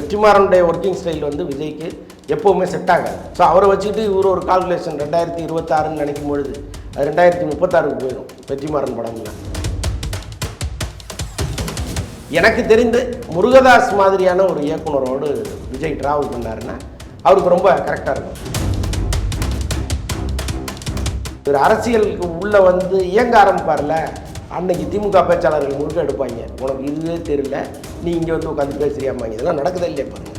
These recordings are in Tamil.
வெற்றிமாறனுடைய ஒர்க்கிங் ஸ்டைல் வந்து விஜய்க்கு எப்போவுமே செட் ஆகாது. ஸோ அவரை வச்சுக்கிட்டு இவர் ஒரு கால்குலேஷன் ரெண்டாயிரத்தி இருபத்தாறுன்னு நினைக்கும் பொழுது அது ரெண்டாயிரத்தி முப்பத்தாறுக்கு போயிடும் வெற்றிமாறன் படம்லாம் எனக்கு தெரிந்து முருகதாஸ் மாதிரியான ஒரு இயக்குனரோடு விஜய் டிராவல் பண்ணாருன்னா அவருக்கு ரொம்ப கரெக்டாக இருக்கும். ஒரு அரசியலுக்கு உள்ளே வந்து இயங்க ஆரம்பிப்பார்ல அன்னைக்கு திமுக பேச்சாளர்கள் முழுக்க எடுப்பாங்க. உனக்கு இதுவே தெரியல. நீ இங்கே வந்து உட்காந்து பேசுறியாமாங்க இதெல்லாம் நடக்குதா இல்லையா பாருங்க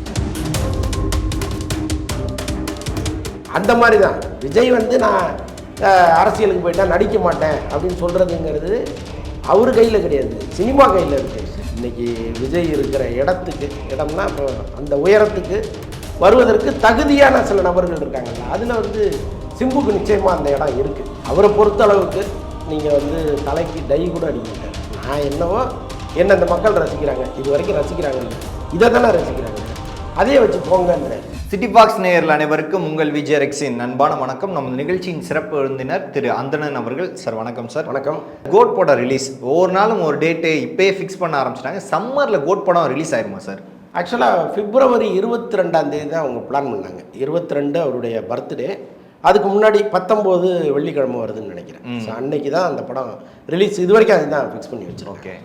அந்த மாதிரி தான் விஜய் வந்து நான் அரசியலுக்கு போயிட்டா நடிக்க மாட்டேன் அப்படின்னு சொல்கிறதுங்கிறது அவர் கையில் கிடையாது. சினிமா கையில் இருக்குது இன்னைக்கு விஜய் இருக்கிற இடத்துக்கு இடம்னா இப்போ அந்த உயரத்துக்கு வருவதற்கு தகுதியான சில நபர்கள் இருக்காங்கல்ல அதில் வந்து சிம்புக்கு நிச்சயமாக அந்த இடம் இருக்குது அவரை பொறுத்த அளவுக்கு நீங்கள் வந்து தலைக்கு டை கூட அடிக்க நான் என்னவோ என்ன இந்த மக்கள் ரசிக்கிறாங்க. இது வரைக்கும் ரசிக்கிறாங்கல்ல இதை தானே ரசிக்கிறாங்க. அதே வச்சு போங்கன்றேன் சிட்டி பாக்ஸ் நேயர்கள் அனைவருக்கும் உங்கள் விஜய் ரெக்ஸின் அன்பான வணக்கம். நம்ம நிகழ்ச்சியின் சிறப்பு விருந்தினர் திரு அந்தணன் அவர்கள். சார் வணக்கம் சார். வணக்கம். கோட் படம் ரிலீஸ் ஒவ்வொரு நாளும் ஒரு டேட்டு இப்பயே ஃபிக்ஸ் பண்ண ஆரம்பிச்சிட்டாங்க. சம்மரில் கோட் படம் ரிலீஸ் ஆயிருமா சார்? ஆக்சுவலாக பிப்ரவரி இருபத்தி ரெண்டாம் தேதி தான் அவங்க பிளான் பண்ணாங்க. இருபத்தி ரெண்டு அவருடைய பர்த்டே அதுக்கு முன்னாடி பத்தொம்போது வெள்ளிக்கிழமை வருதுன்னு நினைக்கிறேன். ஸோ அன்னைக்கு தான் அந்த படம் ரிலீஸ் இது வரைக்கும் அதுதான் ஃபிக்ஸ் பண்ணி வச்சிருக்கோம் ஓகே.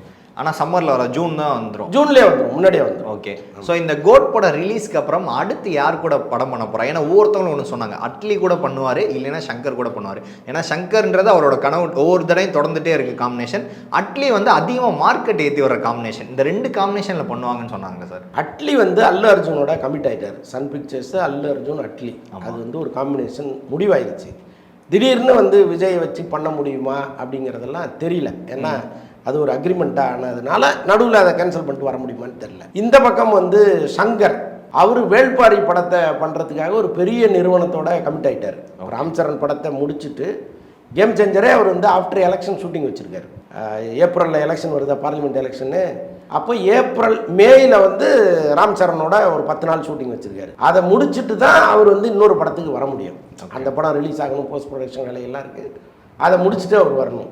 ஆனால் சம்மரில் வர ஜூன் தான் வந்துடும் ஜூன்லேயே வந்துடும் முன்னாடியே வந்துடும் ஓகே ஸோ இந்த கோட் படம் ரிலீஸ்க்கு அப்புறம் அடுத்து யார் கூட படம் பண்ண போறா? ஏன்னா ஒவ்வொருத்தவங்களும் ஒன்று சொன்னாங்க. அட்லி கூட பண்ணுவார் இல்லைன்னா சங்கர் கூட பண்ணுவார். ஏன்னா சங்கர்ன்றது அவரோட கனவு ஒவ்வொரு தடையும் தொடர்ந்துட்டே இருக்கு காம்பினேஷன் அட்லி வந்து அதிகமாக மார்க்கெட் ஏற்றி வர காம்பினேஷன் இந்த ரெண்டு காம்பினேஷனில் பண்ணுவாங்கன்னு சொன்னாங்க சார் அட்லி வந்து அல்லு அர்ஜுனோட கமிட் ஆயிட்டார். Sun Pictures Allu Arjun Atlee. அது வந்து ஒரு காம்பினேஷன் முடிவாயிருச்சு திடீர்னு வந்து விஜயை வச்சு பண்ண முடியுமா அப்படிங்கிறதெல்லாம் தெரியல. ஏன்னா அது ஒரு அக்ரிமெண்ட்டாக ஆனதுனால நடுவில் அதை கேன்சல் பண்ணிட்டு வர முடியுமான்னு தெரியல. இந்த பக்கம் வந்து சங்கர் அவர் வேள்பாரி படத்தை பண்ணுறதுக்காக ஒரு பெரிய நிறுவனத்தோட கமிட் ஆகிட்டார் ராம்சரண் படத்தை முடிச்சுட்டு கேம் சேஞ்சரே அவர் வந்து ஆஃப்டர் எலெக்ஷன் ஷூட்டிங் வச்சுருக்காரு. ஏப்ரலில் எலெக்ஷன் வருதா பார்லிமெண்ட் எலெக்ஷனு அப்போ ஏப்ரல் மேயில் வந்து ராம் சரணோட ஒரு பத்து நாள் ஷூட்டிங் வச்சுருக்காரு. அதை முடிச்சுட்டு தான் அவர் வந்து இன்னொரு படத்துக்கு வர முடியும். அந்த படம் ரிலீஸ் ஆகணும் போஸ்ட் ப்ரொடக்ஷன் வேலையெல்லாம் இருக்குது அதை முடிச்சுட்டு அவர் வரணும்.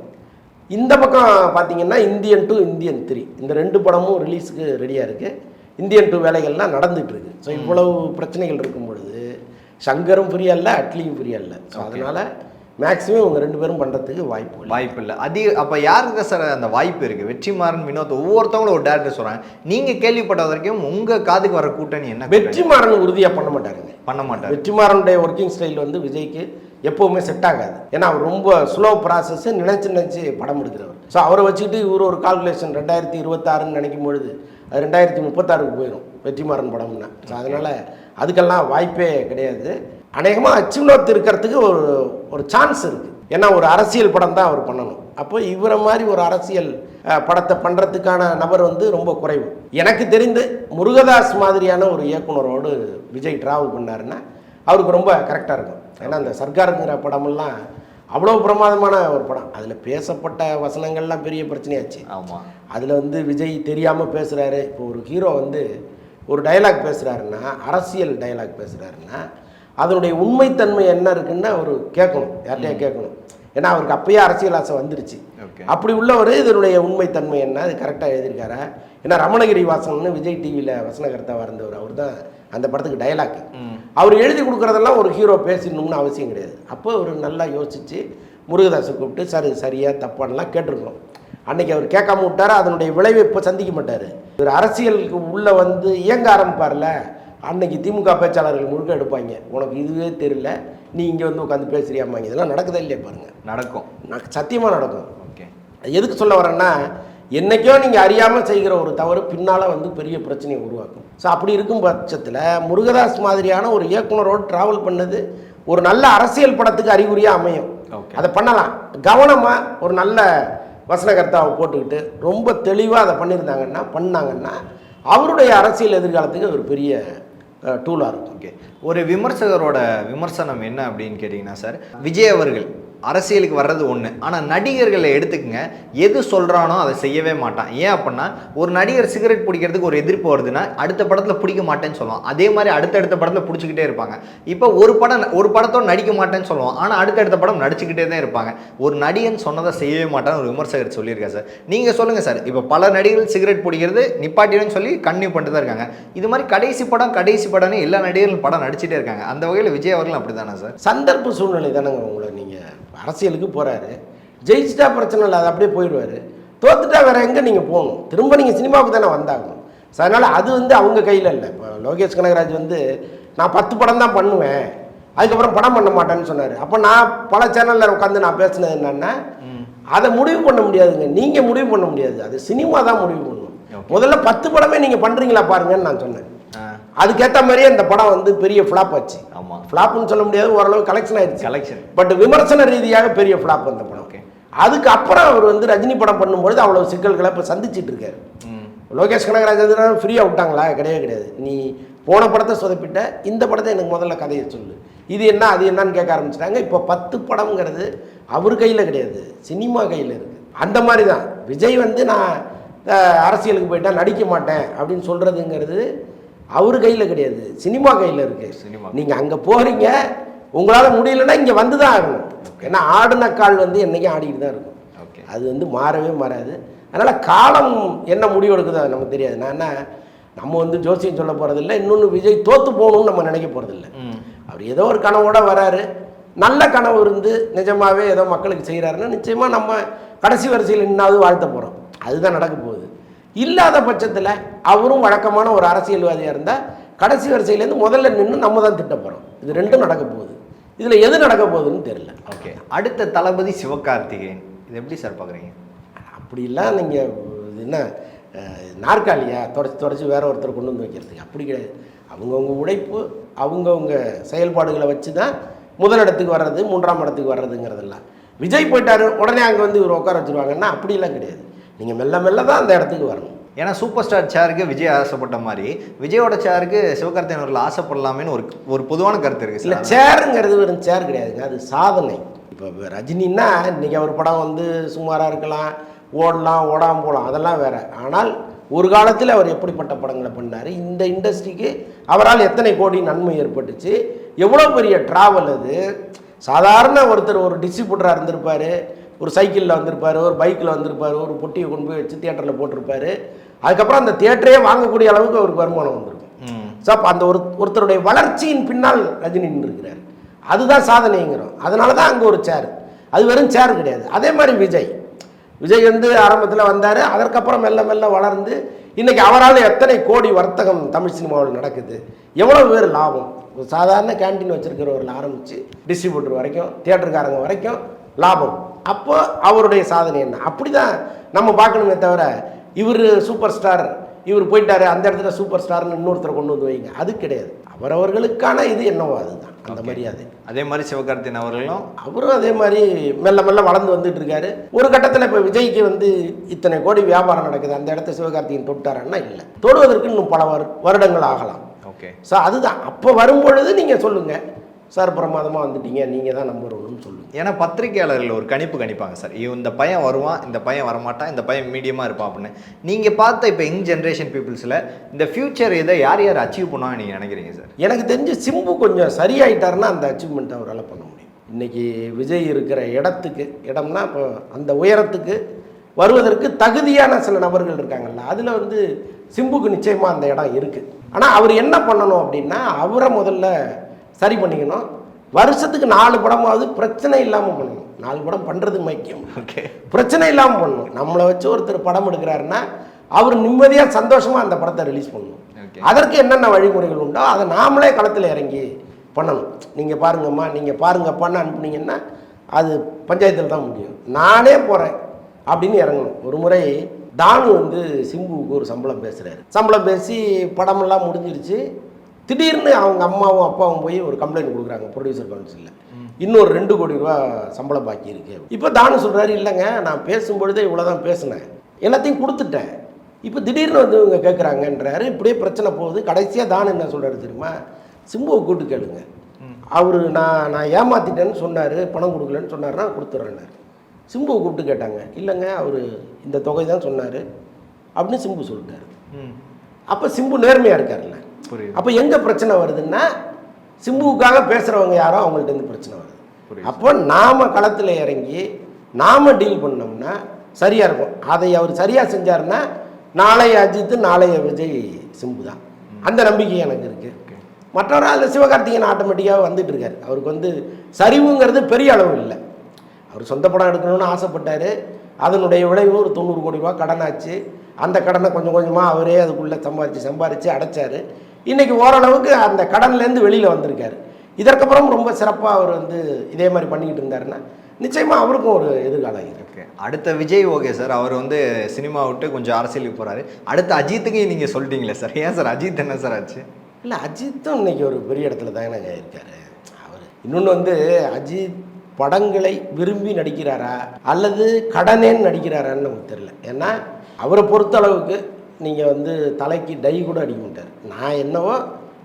இந்த பக்கம் பார்த்தீங்கன்னா இந்தியன் டூ இந்தியன் த்ரீ இந்த ரெண்டு படமும் ரிலீஸுக்கு ரெடியாக இருக்குது இந்தியன் டூ வேலைகள்லாம் நடந்துட்டு இருக்கு ஸோ இவ்வளவு பிரச்சனைகள் இருக்கும் பொழுது சங்கரும் ஃப்ரீயா இல்லை அட்லியும் ஃப்ரீயா இல்லை ஸோ அதனால் மேக்ஸிமம் இவங்க ரெண்டு பேரும் பண்ணுறதுக்கு வாய்ப்பு இல்லை. வாய்ப்பு இல்லை. அதிக அப்போ யாருக்கு சார் அந்த வாய்ப்பு இருக்குது வெற்றிமாறன் வினோத் ஒவ்வொருத்தவங்களும் ஒரு டேரக்டர் சொல்கிறாங்க நீங்கள் கேள்விப்பட்ட வரைக்கும் உங்கள் காதுக்கு வர கூட்டணி என்ன? வெற்றிமாறன் உறுதியாக பண்ண மாட்டாருங்க. பண்ண மாட்டார். வெற்றிமாறனுடைய ஒர்க்கிங் ஸ்டைல் வந்து விஜய்க்கு எப்போவுமே செட் ஆகாது. ஏன்னா அவர் ரொம்ப ஸ்லோ ப்ராசஸ் நினைச்சு நினைச்சு படம் எடுக்கிறவர். ஸோ அவரை வச்சுக்கிட்டு இவர் ஒரு கால்குலேஷன் ரெண்டாயிரத்தி இருபத்தாறுன்னு நினைக்கும் பொழுது அது ரெண்டாயிரத்தி முப்பத்தாறுக்கு போயிடும் வெற்றிமாறன் படம்னா. ஸோ அதனால் அதுக்கெல்லாம் வாய்ப்பே கிடையாது. அநேகமாக அச்சுநோத்து இருக்கிறதுக்கு ஒரு ஒரு சான்ஸ் இருக்குது ஏன்னா ஒரு அரசியல் படம் தான் அவர் பண்ணணும். அப்போ இவரை மாதிரி ஒரு அரசியல் படத்தை பண்ணுறதுக்கான நபர் வந்து ரொம்ப குறைவு. எனக்கு தெரிந்து முருகதாஸ் மாதிரியான ஒரு இயக்குனரோடு விஜய் டிராவல் பண்ணாருன்னா அவருக்கு ரொம்ப கரெக்டாக இருக்கும். ஏன்னா அந்த சர்க்காருங்கிற படமெல்லாம் அவ்வளோ பிரமாதமான ஒரு படம். அதில் பேசப்பட்ட வசனங்கள்லாம் பெரிய பிரச்சனையாச்சு. ஆமாம் அதில் வந்து விஜய் தெரியாமல் பேசுகிறாரு இப்போ ஒரு ஹீரோ வந்து ஒரு டயலாக் பேசுகிறாருன்னா அரசியல் டயலாக் பேசுகிறாருன்னா அதனுடைய உண்மைத்தன்மை என்ன இருக்குன்னு அவர் கேட்கணும். யார்கிட்டயா கேட்கணும். ஏன்னா அவருக்கு அப்பயே அரசியல் ஆசை வந்துருச்சு. ஓகே. அப்படி உள்ளவர் இதனுடைய உண்மைத்தன்மை என்ன? அது கரெக்டாக எழுதியிருக்காரா? ஏன்னா ரமணகிரி வாசன்னு விஜய் டிவியில் வசனகர்த்தாவாக இருந்தவர் அவர் தான் அந்த படத்துக்கு டயலாக் அவர் எழுதி கொடுக்குறதெல்லாம் ஒரு ஹீரோ பேசணும்னு அவசியம் கிடையாது. அப்போ அவர் நல்லா யோசித்து முருகதாஸை கூப்பிட்டு சார் இது சரியா தப்பான்லாம் கேட்டிருக்கோம் அன்னைக்கு அவர் கேட்காம விட்டாரு. அதனுடைய விளைவை இப்போ சந்திக்க மாட்டார். ஒரு அரசியலுக்கு உள்ளே வந்து இயங்க ஆரம்பிப்பார்ல அன்னைக்கு திமுக பேச்சாளர்கள் முழுக்க எடுப்பாங்க. உனக்கு இதுவே தெரியல நீ இங்கே வந்து உட்காந்து பேசுறியாமாங்க இதெல்லாம் நடக்குதா இல்லையா பாருங்க. நடக்கும். நான் சத்தியமாக நடக்கும். ஓகே. எதுக்கு சொல்ல வரேன்னா என்னைக்கோ நீங்கள் அறியாமல் செய்கிற ஒரு தவறு பின்னால் வந்து பெரிய பிரச்சனையை உருவாக்கும். ஸோ அப்படி இருக்கும் பட்சத்தில் முருகதாஸ் மாதிரியான ஒரு இயக்குனரோடு ட்ராவல் பண்ணது ஒரு நல்ல அரசியல் படத்துக்கு அறிகுறியாக அமையும். ஓகே அதை பண்ணலாம். கவனமாக ஒரு நல்ல வசனகர்த்தாவை போட்டுக்கிட்டு ரொம்ப தெளிவாக அதை பண்ணியிருந்தாங்கன்னா பண்ணாங்கன்னா அவருடைய அரசியல் எதிர்காலத்துக்கு ஒரு பெரிய டூலாக இருக்கும். ஓகே ஒரு விமர்சகரோட விமர்சனம் என்ன அப்படின்னு கேட்டிங்கன்னா சார் விஜய் அவர்கள் அரசியலுக்கு வர்றது ஒன்று ஆனால் நடிகர்களை எடுத்துக்கங்க. எது சொல்கிறானோ அதை செய்யவே மாட்டான். ஏன் அப்படின்னா ஒரு நடிகர் சிகரெட் பிடிக்கிறதுக்கு ஒரு எதிர்ப்பு வருதுன்னா அடுத்த படத்தில் பிடிக்க மாட்டேன்னு சொல்லுவான். அதே மாதிரி அடுத்தடுத்த படத்தில் பிடிச்சிக்கிட்டே இருப்பாங்க. இப்போ ஒரு படம் ஒரு படத்தோடு நடிக்க மாட்டேன்னு சொல்லுவான். ஆனால் அடுத்தடுத்த படம் நடிச்சுக்கிட்டே தான் இருப்பாங்க. ஒரு நடிகன் சொன்னதை செய்யவே மாட்டான்னு ஒரு விமர்சகர் சொல்லியிருக்கேன் சார். நீங்கள் சொல்லுங்கள் சார். இப்போ பல நடிகர்கள் சிகரெட் பிடிக்கிறது நிப்பாட்டிடுன்னு சொல்லி கன்னியூ பண்ணிட்டு தான் இருக்காங்க. இது மாதிரி கடைசி படம் கடைசி படம்னு எல்லா நடிகர்களும் படம் நடிச்சிட்டே இருக்காங்க. அந்த வகையில் விஜய் அவர்களும் அப்படி தானே சார்? சந்தர்ப்ப சூழ்நிலை தானேங்க உங்களை நீங்கள் அரசியலுக்கு போகிறாரு ஜெயிச்சிட்டா பிரச்சனை இல்லை அது அப்படியே போயிடுவார். தோத்துட்டா வேற எங்கே நீங்கள் போகணும்? திரும்ப நீங்கள் சினிமாவுக்கு தானே வந்தாகணும். ஸோ அதனால் அது வந்து அவங்க கையில் இல்லை. இப்போ லோகேஷ் கனகராஜ் வந்து நான் பத்து படம் தான் பண்ணுவேன். அதுக்கப்புறம் படம் பண்ண மாட்டேன்னு சொன்னார். அப்போ நான் பல சேனலில் உட்காந்து நான் பேசினது என்னன்னா அதை முடிவு பண்ண முடியாதுங்க. நீங்கள் முடிவு பண்ண முடியாது. அது சினிமா தான் முடிவு பண்ணணும் முதல்ல பத்து படமே நீங்கள் பண்ணுறீங்களா பாருங்கன்னு நான் சொன்னேன். அதுக்கேற்ற மாதிரியே இந்த படம் வந்து பெரிய ஃப்ளாப் ஆச்சு. ஆமாம் ஃப்ளாப்னு சொல்ல முடியாது ஓரளவு கலெக்ஷன் ஆயிடுச்சு கலெக்ஷன் பட் விமர்சன ரீதியாக பெரிய ஃப்ளாப் அந்த படம். Okay. அதுக்கு அப்புறம் அவர் வந்து ரஜினி படம் பண்ணும்பொழுது அவ்வளவு சிக்கல்களை இப்போ சந்திச்சிட்டு இருக்காரு. லோகேஷ் கனகராஜ் ஃப்ரீயாக விட்டாங்களா? கிடையவே கிடையாது. நீ போன படத்தை சொதப்பிட்ட இந்த படத்தை எனக்கு முதல்ல கதையை சொல்லு. இது என்ன அது என்னன்னு கேட்க ஆரம்பிச்சிட்டாங்க. இப்போ பத்து படம்ங்கிறது அவர் கையில் கிடையாது சினிமா கையில் இருக்குது அந்த மாதிரி தான் விஜய் வந்து நான் அரசியலுக்கு போயிட்டா நடிக்க மாட்டேன் அப்படின்னு சொல்கிறதுங்கிறது அவர் கையில் கிடையாது. சினிமா கையில் இருக்கு. சினிமா. நீங்கள் அங்கே போகிறீங்க உங்களால் முடியலன்னா இங்கே வந்து தான் ஆகணும் ஏன்னா ஆடின கால் வந்து என்றைக்கும் ஆடிக்கிட்டு தான் இருக்கும். ஓகே அது வந்து மாறவே மாறாது. அதனால் காலம் என்ன முடிவு எடுக்குதோ அது நமக்கு தெரியாது. நான் என்ன நம்ம வந்து ஜோசியம் சொல்ல போகிறதில்ல இன்னொன்று விஜய் தோற்று போகணும்னு நம்ம நினைக்க போகிறதில்ல அவர் ஏதோ ஒரு கனவோட வராரு. நல்ல கனவு இருந்து நிஜமாவே ஏதோ மக்களுக்கு செய்கிறாருன்னா நிச்சயமாக நம்ம கடைசி வரிசையில் நின்னாவது வாழ்த்த போகிறோம் அதுதான் நடக்க போகுது. இல்லாத பட்சத்தில் அவரும் வழக்கமான ஒரு அரசியல்வாதியாக இருந்தால் கடைசி வரிசையிலேருந்து முதல்ல நின்று நம்ம தான் திட்ட போகிறோம் இது ரெண்டும் நடக்க போகுது. இதில் எது நடக்க போகுதுன்னு தெரியல. ஓகே. அடுத்த தளபதி சிவகார்த்திகேயன் இது எப்படி சார் பார்க்குறீங்க அப்படிலாம் நீங்கள் என்ன நாற்காலியா? தொடச்சி தொடச்சி வேற ஒருத்தர் கொண்டு வந்து வைக்கிறதுக்கு. அப்படி கிடையாது. அவங்கவுங்க உழைப்பு அவங்கவுங்க செயல்பாடுகளை வச்சு தான் முதலிடத்துக்கு வர்றது மூன்றாம் இடத்துக்கு வர்றதுங்கிறதெல்லாம். விஜய் போயிட்டாரு உடனே அங்கே வந்து இவர் உட்கார வச்சுருவாங்கன்னா அப்படிலாம் கிடையாது. நீங்கள் மெல்ல மெல்ல தான் அந்த இடத்துக்கு வரணும். ஏன்னா சூப்பர் ஸ்டார் சேருக்கு விஜய் ஆசைப்பட்ட மாதிரி விஜயோட சேருக்கு சிவகார்த்திகேயன் அவர்கள் ஆசைப்படலாமேன்னு ஒரு ஒரு பொதுவான கருத்து இருக்கு இல்லை சார். சேருங்கிறது வெறும் சேர் கிடையாதுங்க அது சாதனை. இப்போ ரஜினின்னா இன்னைக்கு அவர் படம் வந்து சுமாராக இருக்கலாம் ஓடலாம் ஓடாம போகலாம் அதெல்லாம் வேற. ஆனால் ஒரு காலத்தில் அவர் எப்படிப்பட்ட படங்களை பண்ணார்? இந்த இண்டஸ்ட்ரிக்கு அவரால் எத்தனை கோடி நன்மை ஏற்பட்டுச்சு? எவ்வளோ பெரிய ட்ராவல் அது? சாதாரண ஒருத்தர் ஒரு டிஸ்ட்ரிபியூட்டராக இருந்திருப்பார் ஒரு சைக்கிளில் வந்திருப்பார் ஒரு பைக்கில் வந்திருப்பார் ஒரு பொட்டியை கொண்டு போய் வச்சு தியேட்டரில் போட்டிருப்பாரு. அதுக்கப்புறம் அந்த தியேட்டரே வாங்கக்கூடிய அளவுக்கு அவருக்கு வருமானம் வந்திருக்கும். ஸோ அப்போ அந்த ஒரு ஒருத்தருடைய வளர்ச்சியின் பின்னால் ரஜினி நின்றுருக்கிறார். அதுதான் சாதனைங்கிறோம். அதனால தான் அங்கே ஒரு சேர் அது வெறும் சேர் கிடையாது. அதே மாதிரி விஜய். விஜய் வந்து ஆரம்பத்தில் வந்தார். அதற்கப்புறம் மெல்ல மெல்ல வளர்ந்து இன்னைக்கு அவரால் எத்தனை கோடி வர்த்தகம் தமிழ் சினிமாவில் நடக்குது? எவ்வளோ பேர் லாபம்? ஒரு சாதாரண கேண்டீன் வச்சிருக்கிறவரில் ஆரம்பித்து டிஸ்ட்ரிபியூட்டர் வரைக்கும் தியேட்டருக்காரங்க வரைக்கும் லாபம். அப்போ அவருடைய சாதனை என்ன? அப்படி தான் நம்ம பார்க்கணுமே தவிர இவர் சூப்பர் ஸ்டார் இவர் போயிட்டாரு அந்த இடத்துல சூப்பர் ஸ்டார்னு இன்னொருத்தரை கொண்டு வந்து வைங்க. அது கிடையாது. அவரவர்களுக்கான இது என்னவோ அதுதான். அந்த மரியாதை. அதே மாதிரி சிவகார்த்திகேயன் அவர்களும்? அவரும் அதே மாதிரி மெல்ல மெல்ல வளர்ந்து வந்துட்டு இருக்காரு. ஒரு கட்டத்தில் இப்போ விஜய்க்கு வந்து இத்தனை கோடி வியாபாரம் நடக்குது. அந்த இடத்த சிவகார்த்திகேயன் தொட்டாரான்னா இல்லை. தொடுவதற்கு இன்னும் பல வரு வருடங்கள் ஆகலாம். ஓகே. ஸோ அதுதான். அப்போ வரும்பொழுது நீங்கள் சொல்லுங்கள் சார் பிரமாதமாக வந்துட்டீங்க நீங்கள் தான் நம்பர் ஒன்றுன்னு சொல்லுங்கள் ஏன்னா பத்திரிகையாளர்கள் ஒரு கணிப்பு கணிப்பாங்க சார். இவன் இந்த பையன் வருவான் இந்த பையன் வரமாட்டான் இந்த பையன் மீடியமாக இருப்பான் அப்படின்னு. நீங்கள் பார்த்த இப்போ யங் ஜென்ரேஷன் பீப்புள்ஸில் இந்த ஃபியூச்சர் இதை யார் யார் அச்சீவ் பண்ணுவாங்க நீங்கள் நினைக்கிறீங்க சார்? எனக்கு தெரிஞ்சு சிம்பு கொஞ்சம் சரியாயிட்டாருன்னா அந்த அச்சீவ்மெண்ட் அவரால் பண்ண முடியும். இன்னைக்கு விஜய் இருக்கிற இடத்துக்கு இடம்னா இப்போ அந்த உயரத்துக்கு வருவதற்கு தகுதியான சில நபர்கள் இருக்காங்கல்ல அதில் வந்து சிம்புக்கு நிச்சயமாக அந்த இடம் இருக்குது ஆனால் அவர் என்ன பண்ணணும் அப்படின்னா அவரை முதல்ல சரி பண்ணிக்கணும். வருஷத்துக்கு நாலு படமாவது பிரச்சனை இல்லாமல் பண்ணணும். நாலு படம் பண்ணுறது முக்கியம். ஓகே. பிரச்சனை இல்லாமல் பண்ணணும். நம்மளை வச்சு ஒருத்தர் படம் எடுக்கிறாருன்னா அவர் நிம்மதியாக சந்தோஷமாக அந்த படத்தை ரிலீஸ் பண்ணணும். அதற்கு என்னென்ன வழிமுறைகள் உண்டோ அதை நாமளே களத்தில் இறங்கி பண்ணணும். நீங்கள் பாருங்கம்மா நீங்கள் பாருங்கப்பான்னு அனுப்புனீங்கன்னா அது பஞ்சாயத்தில் தான் முடியும். நானே போகிறேன் அப்படின்னு இறங்கணும். ஒரு முறை தானு வந்து சிம்புவுக்கு ஒரு சம்பளம் பேசுகிறாரு சம்பளம் பேசி படமெல்லாம் முடிஞ்சிருச்சு. திடீர்னு அவங்க அம்மாவும் அப்பாவும் போய் ஒரு கம்ப்ளைண்ட் கொடுக்குறாங்க ப்ரொடியூசர் கவுன்சிலில் இன்னொரு ரெண்டு கோடி ரூபா சம்பளம் பாக்கி இருக்கு. இப்போ தானு சொல்கிறாரு இல்லைங்க நான் பேசும்பொழுதே இவ்வளோ தான் பேசினேன். எல்லாத்தையும் கொடுத்துட்டேன். இப்போ திடீர்னு வந்து இவங்க கேட்குறாங்கன்றாரு இப்படியே பிரச்சனை போகுது. கடைசியாக தானு என்ன சொல்கிறாரு தெரியுமா? சிம்புவை கூட்டு கேளுங்க. அவர் நான் நான் ஏமாத்திட்டேன்னு சொன்னார் பணம் கொடுக்கலன்னு சொன்னார்னா கொடுத்துட்றேன்னாரு சிம்புவை கூப்பிட்டு கேட்டாங்க. இல்லைங்க அவர் இந்த தொகை தான் சொன்னார். அப்படின்னு சிம்பு சொல்லிட்டாரு. அப்போ சிம்பு நேர்மையாக இருக்கார்ல அப்போ எங்கே பிரச்சனை வருதுன்னா சிம்புவுக்காக பேசுகிறவங்க யாரோ அவங்கள்ட்ட இருந்து பிரச்சனை வருது. அப்போ நாம களத்தில் இறங்கி நாம டீல் பண்ணோம்னா சரியாக இருக்கும். அதை அவர் சரியாக செஞ்சாருன்னா நாளைய அஜித் நாளைய விஜய் சிம்பு தான். அந்த நம்பிக்கை எனக்கு இருக்குது மற்றவர் அதில் சிவகார்த்திகேயன் ஆட்டோமேட்டிக்காக வந்துட்டு இருக்காரு. அவருக்கு வந்து சரிவுங்கிறது பெரிய அளவு இல்லை. அவர் சொந்த படம் எடுக்கணும்னு ஆசைப்பட்டார். அதனுடைய விளைவு ஒரு தொண்ணூறு கோடி ரூபா கடனாச்சு அந்த கடனை கொஞ்சம் கொஞ்சமாக அவரே அதுக்குள்ளே சம்பாரித்து சம்பாரித்து அடைச்சார். இன்றைக்கி ஓரளவுக்கு அந்த கடன்லேருந்து வெளியில் வந்திருக்காரு. இதற்கப்புறம் ரொம்ப சிறப்பாக அவர் வந்து இதே மாதிரி பண்ணிக்கிட்டு இருந்தாருன்னா நிச்சயமாக அவருக்கும் ஒரு எதிர்காலம் இருக்கு. அடுத்த விஜய் ஓகே சார். அவர் வந்து சினிமா விட்டு கொஞ்சம் அரசியலுக்கு போறாரு. அடுத்த அஜித்துக்கு நீங்க சொல்லிட்டீங்களே சார். ஏன் சார்? அஜித் என்ன சார் ஆச்சு? இல்லை அஜித்தும் இன்னைக்கு ஒரு பெரிய இடத்துல தானே இருக்காரு. அவர் இன்னொன்று வந்து அஜித் படங்களை விரும்பி நடிக்கிறாரா அல்லது கடனேன்னு நடிக்கிறாரான்னு நமக்கு தெரியல. ஏன்னா அவரை பொறுத்த அளவுக்கு நீங்கள் வந்து தலைக்கு டை கூட அடிக்க மாட்டார். நான் என்னவோ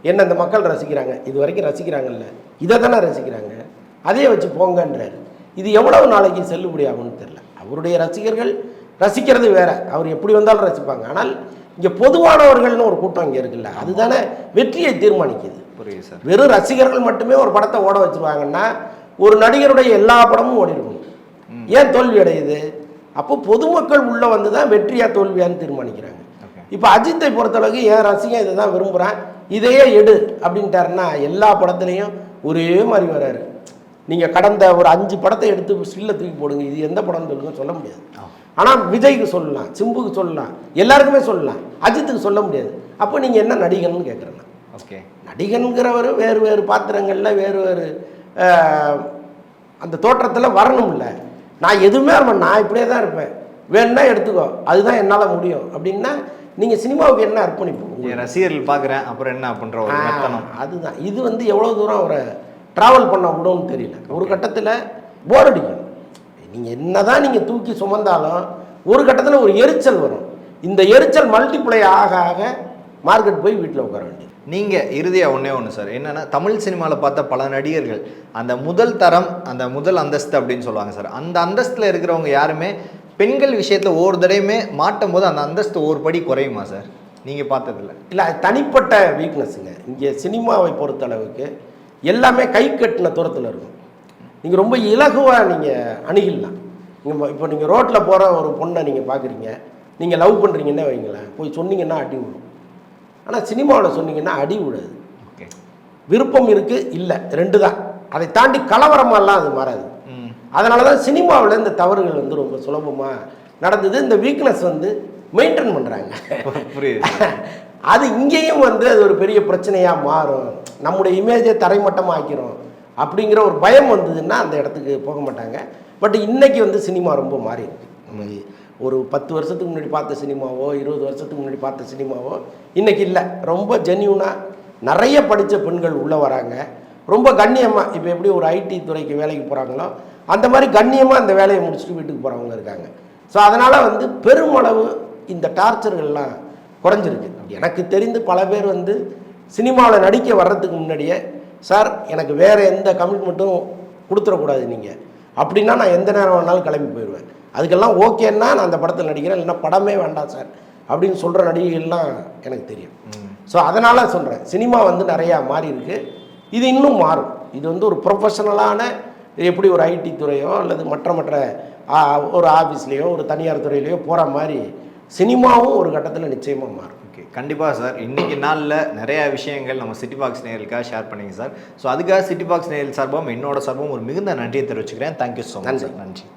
என்ன இந்த மக்கள் ரசிக்கிறாங்க இது வரைக்கும் ரசிக்கிறாங்கல்ல இதை தானே ரசிக்கிறாங்க அதே வச்சு போங்கன்றாரு. இது எவ்வளவு நாளைக்கு செல்லுபடி ஆகும்னு தெரியல. அவருடைய ரசிகர்கள் ரசிக்கிறது வேற. அவர் எப்படி வந்தாலும் ரசிப்பாங்க. ஆனால் இங்கே பொதுவானவர்கள்னு ஒரு கூட்டம் இங்கே இருக்குல்ல அதுதானே வெற்றியை தீர்மானிக்குது. புரியுது சார். வெறும் ரசிகர்கள் மட்டுமே ஒரு படத்தை ஓட வச்சிருவாங்கன்னா ஒரு நடிகருடைய எல்லா படமும் ஓடி இருக்கும் ஏன் தோல்வி அடையுது? அப்போ பொதுமக்கள் உள்ள வந்து தான் வெற்றியா தோல்வியான்னு தீர்மானிக்கிறாங்க. இப்போ அஜித்தை பொறுத்தளவுக்கு என் ரசிகன் இதை தான் விரும்புகிறேன் இதையே எடு அப்படின்ட்டாருன்னா எல்லா படத்துலையும் ஒரே மாதிரி வராரு. நீங்கள் கடந்த ஒரு அஞ்சு படத்தை எடுத்து ஸ்டில்ல தூக்கி போடுங்க. இது எந்த படம்னு சொல்லுங்க சொல்ல முடியாது. ஆனால் விஜய்க்கு சொல்லலாம் சிம்புக்கு சொல்லலாம் எல்லாருக்குமே சொல்லலாம். அஜித்துக்கு சொல்ல முடியாது. அப்போ நீங்கள் என்ன நடிகன்னு கேட்குறேன் ஓகே. நடிகன்கிறவர் வேறு வேறு பாத்திரங்களில் வேறு வேறு அந்த தோற்றத்தில் வரணும்ல. நான் எதுவுமே நான் இப்படியே தான் இருப்பேன். வேணும்னா எடுத்துக்கோ. அதுதான் என்னால் முடியும். அப்படின்னா நீங்கள் சினிமாவுக்கு என்ன அர்ப்பணிப்பு ரசிகர்கள் பார்க்குறேன் அப்புறம் என்ன பண்ற ஒரு மெத்தனம் அதுதான். இது வந்து எவ்வளோ தூரம் அவரை ட்ராவல் பண்ண விடும்னு தெரியல. ஒரு கட்டத்தில் போர் அடிக்கும். நீங்கள் என்னதான் நீங்கள் தூக்கி சுமந்தாலும் ஒரு கட்டத்தில் ஒரு எரிச்சல் வரும். இந்த எரிச்சல் மல்டிப்ளை ஆக ஆக மார்க்கெட் போய் வீட்டில் உட்கார வேண்டியது. நீங்க இறுதியா ஒண்ணே ஒன்று சார் என்னன்னா தமிழ் சினிமாவில் பார்த்த பல நடிகர்கள் அந்த முதல் தரம் அந்த முதல் அந்தஸ்து அப்படின்னு சொல்லுவாங்க சார் அந்த அந்தஸ்துல இருக்கிறவங்க யாருமே பெண்கள் விஷயத்துல ஒவ்வொரு தடையுமே மாட்டும் போது அந்த அந்தஸ்து ஒரு படி குறையுமா சார்? நீங்க பார்த்ததில்ல. இல்லை அது தனிப்பட்ட வீக்னஸுங்க இங்கே சினிமாவை பொறுத்த அளவுக்கு எல்லாமே கை கட்டின தூரத்தில் இருக்கும். நீங்கள் ரொம்ப இலகுவாக நீங்கள் அணுகிடலாம். நீங்கள் இப்போ நீங்கள் ரோட்டில் போகிற ஒரு பொண்ணை நீங்கள் பார்க்குறீங்க நீங்கள் லவ் பண்ணுறீங்கன்னே வைங்களேன். போய் சொன்னீங்கன்னா அடி விடும் ஆனால் சினிமாவில் சொன்னீங்கன்னா அடி விடாது ஓகே. விருப்பம் இருக்குது இல்லை ரெண்டு தான். அதை தாண்டி கலவரமாலாம் அது மாறாது அதனால தான் சினிமாவில் இந்த தவறுகள் வந்து ரொம்ப சுலபமாக நடந்தது. இந்த வீக்னஸ் வந்து மெயின்டைன் பண்ணுறாங்க புரியுது. அது இங்கேயும் வந்து அது ஒரு பெரிய பிரச்சனையாக மாறும். நம்முடைய இமேஜை தரைமட்டமாக்கிறோம் அப்படிங்கிற ஒரு பயம் வந்ததுன்னா அந்த இடத்துக்கு போக மாட்டாங்க. பட் இன்னைக்கு வந்து சினிமா ரொம்ப மாறி இருக்கு. ஒரு பத்து வருஷத்துக்கு முன்னாடி பார்த்த சினிமாவோ இருபது வருஷத்துக்கு முன்னாடி பார்த்த சினிமாவோ இன்னைக்கு இல்லை. ரொம்ப ஜென்யூனாக நிறைய படித்த பெண்கள் உள்ளே வராங்க. ரொம்ப கண்ணியமாக இப்போ எப்படி ஒரு ஐடி துறைக்கு வேலைக்கு போகிறாங்களோ அந்த மாதிரி கண்ணியமாக அந்த வேலையை முடிச்சுட்டு வீட்டுக்கு போகிறவங்க இருக்காங்க. ஸோ அதனால் வந்து பெருமளவு இந்த டார்ச்சர்கள்லாம் குறைஞ்சிருக்கு. எனக்கு தெரிந்து பல பேர் வந்து சினிமாவில் நடிக்க வர்றதுக்கு முன்னாடியே சார் எனக்கு வேறு எந்த கமிட்மெண்ட்டும் கொடுத்துடக்கூடாது நீங்கள் அப்படின்னா நான் எந்த நேரம் வேணாலும் கிளம்பி போயிடுவேன். அதுக்கெல்லாம் ஓகேன்னா நான் அந்த படத்தில் நடிக்கிறேன். இல்லைன்னா படமே வேண்டாம் சார். அப்படின்னு சொல்கிற நடிகைகள்லாம் எனக்கு தெரியும். ஸோ அதனால் சொல்கிறேன் சினிமா வந்து நிறையா மாறி இருக்கு இது இன்னும் மாறும். இது வந்து ஒரு ப்ரொஃபஷனலான எப்படி ஒரு ஐடி துறையோ அல்லது மற்ற மற்ற ஒரு ஆஃபீஸ்லேயோ ஒரு தனியார் துறையிலையோ போகிற மாதிரி சினிமாவும் ஒரு கட்டத்தில் நிச்சயமாக மாறும். ஓகே கண்டிப்பாக சார். இன்னைக்கு நாளில் நிறைய விஷயங்கள் நம்ம சிட்டி பாக்ஸ் நேயர்களுக்காக ஷேர் பண்ணிங்க சார். ஸோ அதுக்காக சிட்டி பாக்ஸ் நேயல் சார்பாகவும் என்னோட சார்பாகவும் ஒரு மிகுந்த நன்றியை தெரிவிச்சுக்கிறேன். Thank you so much. சார் நன்றி.